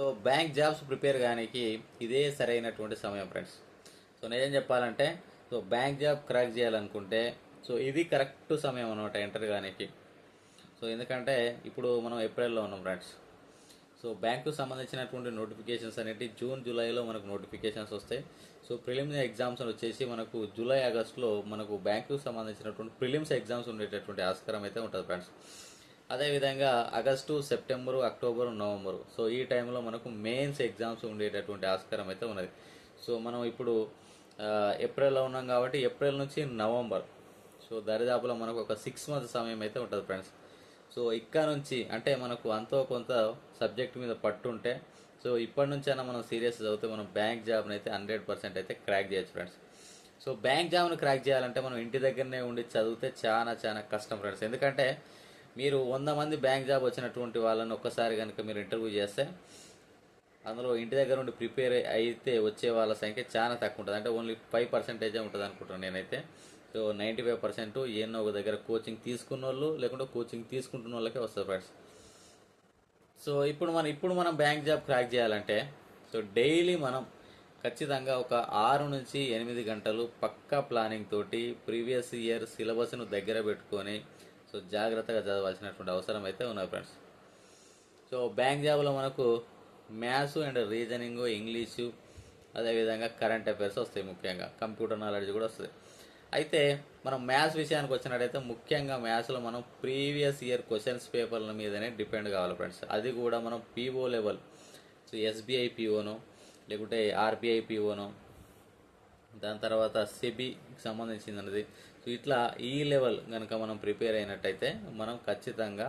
So bank jobs prepare కానికి ఇదే సరైనటువంటి సమయం ఫ్రెండ్స్. సో నేనేం చెప్పాలంటే సో బ్యాంక్ జాబ్ క్రాక్ చేయాలనుకుంటే సో ఇది కరెక్ట్ సమయం అనమాట ఎంటర్ కానికి. సో ఎందుకంటే ఇప్పుడు మనం ఏప్రిల్లో ఉన్నాం ఫ్రెండ్స్. సో బ్యాంకు సంబంధించినటువంటి నోటిఫికేషన్స్ అనేవి జూన్ జూలైలో మనకు నోటిఫికేషన్స్ వస్తాయి. సో ప్రిలిమ్స్ ఎగ్జామ్స్ వచ్చేసి మనకు జూలై ఆగస్టులో మనకు బ్యాంకుకు సంబంధించినటువంటి ప్రిలిమ్స్ ఎగ్జామ్స్ ఉండేటటువంటి ఆస్కారం అయితే ఉంటుంది ఫ్రెండ్స్. అదేవిధంగా August September October November. So ఈ టైంలో మనకు మెయిన్స్ ఎగ్జామ్స్ ఉండేటటువంటి ఆస్కారం అయితే ఉన్నది. సో మనం ఇప్పుడు ఏప్రిల్లో ఉన్నాం కాబట్టి ఏప్రిల్ నుంచి నవంబర్. సో దరిదాపులో మనకు ఒక సిక్స్ మంత్స్ సమయం అయితే ఉంటుంది ఫ్రెండ్స్. సో ఇక్కడ నుంచి అంటే మనకు అంతో కొంత సబ్జెక్ట్ మీద పట్టుంటే సో ఇప్పటి అయినా మనం సీరియస్ చదివితే మనం బ్యాంక్ జాబ్ని అయితే హండ్రెడ్ పర్సెంట్ అయితే క్రాక్ చేయొచ్చు ఫ్రెండ్స్. సో బ్యాంక్ జాబ్ను క్రాక్ చేయాలంటే మనం ఇంటి దగ్గరనే ఉండి చదివితే చాలా చాలా కష్టం ఫ్రెండ్స్. ఎందుకంటే మీరు వంద మంది బ్యాంక్ జాబ్ వచ్చినటువంటి వాళ్ళని ఒక్కసారి కనుక మీరు ఇంటర్వ్యూ చేస్తే అందులో ఇంటి దగ్గర ఉండి ప్రిపేర్ అయితే వచ్చే వాళ్ళ సంఖ్య చాలా తక్కువ ఉంటుంది. అంటే ఓన్లీ ఫైవ్ పర్సెంటేజే ఉంటుంది అనుకుంటున్నాను నేనైతే. సో నైంటీ ఫైవ్ పర్సెంట్ ఏమో ఒక దగ్గర కోచింగ్ తీసుకున్న వాళ్ళు లేకుంటే కోచింగ్ తీసుకుంటున్న వాళ్ళకే వస్తుంది ఫ్రెండ్స్ సో ఇప్పుడు మనం ఇప్పుడు మనం బ్యాంక్ జాబ్ క్రాక్ చేయాలంటే సో డైలీ మనం ఖచ్చితంగా ఒక ఆరు నుంచి ఎనిమిది గంటలు పక్కా ప్లానింగ్ తోటి ప్రీవియస్ ఇయర్ సిలబస్ను దగ్గర పెట్టుకొని సో జాగ్రత్తగా చదవాల్సినటువంటి అవసరం అయితే ఉన్నాయి ఫ్రెండ్స్ సో బ్యాంక్ జాబ్లో మనకు మ్యాథ్స్ అండ్ రీజనింగ్ ఇంగ్లీషు అదేవిధంగా కరెంట్ అఫైర్స్ వస్తాయి ముఖ్యంగా. కంప్యూటర్ నాలెడ్జ్ కూడా వస్తుంది. అయితే మనం మ్యాథ్స్ విషయానికి వచ్చినట్టయితే ముఖ్యంగా మ్యాథ్స్లో మనం ప్రీవియస్ ఇయర్ క్వశ్చన్స్ పేపర్ల మీదనే డిపెండ్ కావాలి ఫ్రెండ్స్ అది కూడా మనం పీఓ లెవెల్ సో ఎస్బీఐ పీఓను లేకుంటే ఆర్బీఐ పీఓను దాని తర్వాత సెబీకి సంబంధించినది సో ఇట్లా ఈ లెవెల్ కనుక మనం ప్రిపేర్ అయినట్టయితే మనం ఖచ్చితంగా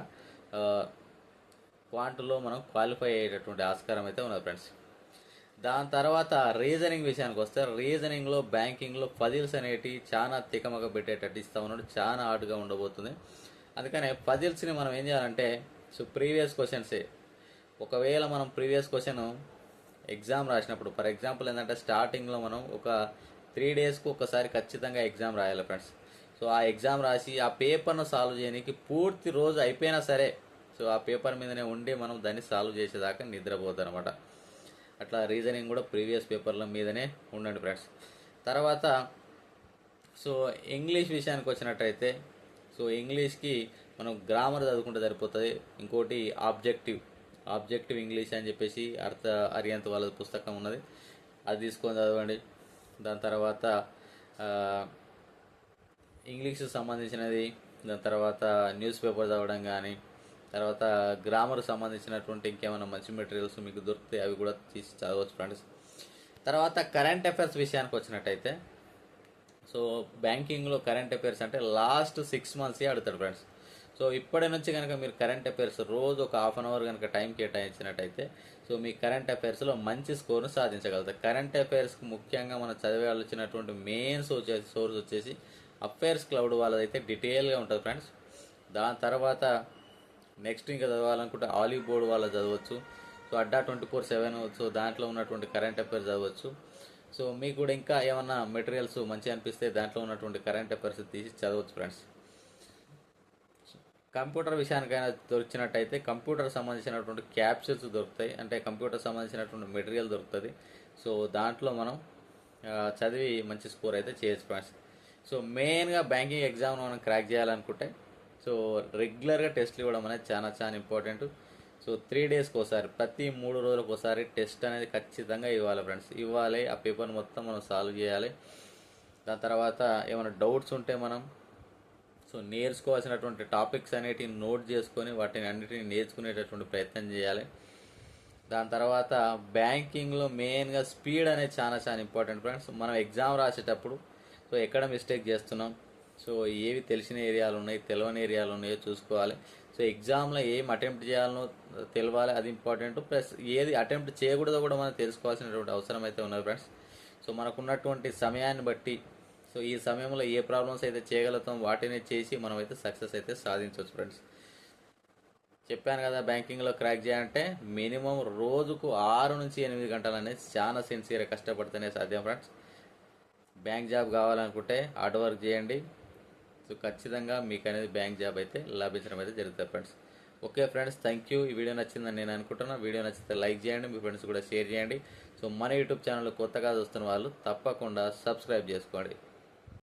క్వాంట్లో మనం క్వాలిఫై అయ్యేటటువంటి ఆస్కారం అయితే ఉన్నది ఫ్రెండ్స్. దాని తర్వాత రీజనింగ్ విషయానికి వస్తే రీజనింగ్లో బ్యాంకింగ్లో పజిల్స్ అనేటివి చాలా తికమక పెట్టేటట్టు ఇస్తా ఉన్నాడు. చాలా హార్డ్గా ఉండబోతుంది. అందుకనే పజిల్స్ని మనం ఏం చేయాలంటే సో ప్రీవియస్ క్వశ్చన్సే ఒకవేళ మనం ప్రీవియస్ క్వశ్చన్ ఎగ్జామ్ రాసినప్పుడు ఫర్ ఎగ్జాంపుల్ ఏంటంటే స్టార్టింగ్లో మనం ఒక త్రీ డేస్కి ఒకసారి ఖచ్చితంగా ఎగ్జామ్ రాయాలి ఫ్రెండ్స్. సో ఆ ఎగ్జామ్ రాసి ఆ పేపర్ను సాల్వ్ చేయడానికి పూర్తి రోజు అయిపోయినా సరే సో ఆ పేపర్ మీదనే ఉండి మనం దాన్ని సాల్వ్ చేసేదాకా నిద్రపోతాం అనమాట అట్లా రీజనింగ్ కూడా ప్రీవియస్ పేపర్ల మీదనే ఉండండి ఫ్రెండ్స్. తర్వాత సో ఇంగ్లీష్ విషయానికి వచ్చినట్టయితే సో ఇంగ్లీష్కి మనం గ్రామర్ చదువుకుంటే సరిపోతుంది ఇంకోటి ఆబ్జెక్టివ్. ఆబ్జెక్టివ్ ఇంగ్లీష్ అని చెప్పేసి అర్థ అరియంత్ వాళ్ళ పుస్తకం ఉన్నది అది తీసుకొని చదవండి. దాని తర్వాత ఇంగ్లీష్కి సంబంధించినది దాని తర్వాత న్యూస్ పేపర్ చదవడం కానీ తర్వాత గ్రామర్ సంబంధించినటువంటి ఇంకేమైనా మంచి మెటీరియల్స్ మీకు దొరికితే అవి కూడా తీసి చదవచ్చు ఫ్రెండ్స్. తర్వాత కరెంట్ అఫైర్స్ విషయానికి వచ్చినట్టయితే సో బ్యాంకింగ్లో కరెంట్ అఫైర్స్ అంటే లాస్ట్ సిక్స్ మంత్సే అడుగుతాడు ఫ్రెండ్స్. సో ఇప్పటి నుంచి కనుక మీరు కరెంట్ అఫైర్స్ రోజు ఒక హాఫ్ అన్ అవర్ కనుక టైం కేటాయించినట్టయితే సో మీ కరెంట్ అఫైర్స్లో మంచి స్కోర్ను సాధించగలుగుతారు. కరెంట్ అఫైర్స్కి ముఖ్యంగా మనం చదివాల్సినటువంటి మెయిన్ సోర్స్ సోర్స్ వచ్చేసి అఫైర్స్ క్లౌడ్ వాళ్ళదైతే డీటెయిల్గా ఉంటుంది ఫ్రెండ్స్ దాని తర్వాత నెక్స్ట్ ఇంకా చదవాలనుకుంటే ఆలివ్ బోర్డ్ వాళ్ళ చదవచ్చు. So Adda twenty four seven so దాంట్లో ఉన్నటువంటి కరెంట్ అఫైర్స్ చదవచ్చు. సో మీకు కూడా ఇంకా ఏమన్నా మెటీరియల్స్ మంచిగా అనిపిస్తే దాంట్లో ఉన్నటువంటి కరెంట్ అఫైర్స్ తీసి చదవచ్చు ఫ్రెండ్స్ కంప్యూటర్ విషయానికైనా దొరికినట్టయితే కంప్యూటర్ సంబంధించినటువంటి క్యాప్చర్స్ దొరుకుతాయి. అంటే కంప్యూటర్ సంబంధించినటువంటి మెటీరియల్ దొరుకుతుంది. సో దాంట్లో మనం చదివి మంచి స్కోర్ అయితే చేయొచ్చు ఫ్రెండ్స్ సో మెయిన్గా బ్యాంకింగ్ ఎగ్జామ్ మనం క్రాక్ చేయాలనుకుంటే సో రెగ్యులర్గా టెస్ట్లు ఇవ్వడం అనేది చాలా చాలా ఇంపార్టెంట్. సో త్రీ డేస్కి ఒకసారి ప్రతి మూడు రోజులకు ఒకసారి టెస్ట్ అనేది ఖచ్చితంగా ఇవ్వాలి ఫ్రెండ్స్. ఇవ్వాలి ఆ పేపర్ మొత్తం మనం సాల్వ్ చేయాలి. దాని తర్వాత ఏమైనా డౌట్స్ ఉంటే మనం సో నేర్చుకోవాల్సినటువంటి టాపిక్స్ అనేటివి నోట్ చేసుకొని వాటిని అన్నిటిని నేర్చుకునేటటువంటి ప్రయత్నం చేయాలి. దాని తర్వాత బ్యాంకింగ్లో మెయిన్గా స్పీడ్ అనేది చాలా చాలా ఇంపార్టెంట్ ఫ్రెండ్స్. మనం ఎగ్జామ్ రాసేటప్పుడు సో ఎక్కడ మిస్టేక్ చేస్తున్నాం? సో ఏవి తెలిసిన ఏరియాలు ఉన్నాయి తెలియని ఏరియాలు ఉన్నాయో చూసుకోవాలి. సో ఎగ్జామ్లో ఏం అటెంప్ట్ చేయాలనో తెలవాలి అది ఇంపార్టెంట్. ప్లస్ ఏది అటెంప్ట్ చేయకూడదో కూడా మనం తెలుసుకోవాల్సినటువంటి అవసరం అయితే ఉన్నది ఫ్రెండ్స్. సో మనకున్నటువంటి సమయాన్ని బట్టి సో ఈ సమయంలో ఏ ప్రాబ్లమ్స్ అయితే చేయగలుగుతాం వాటిని చేసి మనం అయితే సక్సెస్ అయితే సాధించవచ్చు ఫ్రెండ్స్. చెప్పాను కదా బ్యాంకింగ్లో క్రాక్ చేయాలంటే మినిమం రోజుకు ఆరు నుంచి ఎనిమిది గంటలు అనేది చాలా సిన్సియర్గా కష్టపడితేనే సాధ్యం ఫ్రెండ్స్. బ్యాంక్ జాబ్ కావాలనుకుంటే హార్డ్ వర్క్ చేయండి. సో ఖచ్చితంగా మీకు అనేది బ్యాంక్ జాబ్ అయితే లభించడం అయితే జరుగుతుంది friends. Okay friends thank you ఈ వీడియో నచ్చిందని నేను అనుకుంటున్నా. వీడియో నచ్చితే లైక్ చేయండి మీ ఫ్రెండ్స్ కూడా షేర్ చేయండి. సో మన యూట్యూబ్ ఛానల్ కొత్తగా చూస్తున్న వాళ్ళు తప్పకుండా సబ్స్క్రైబ్ చేసుకోండి.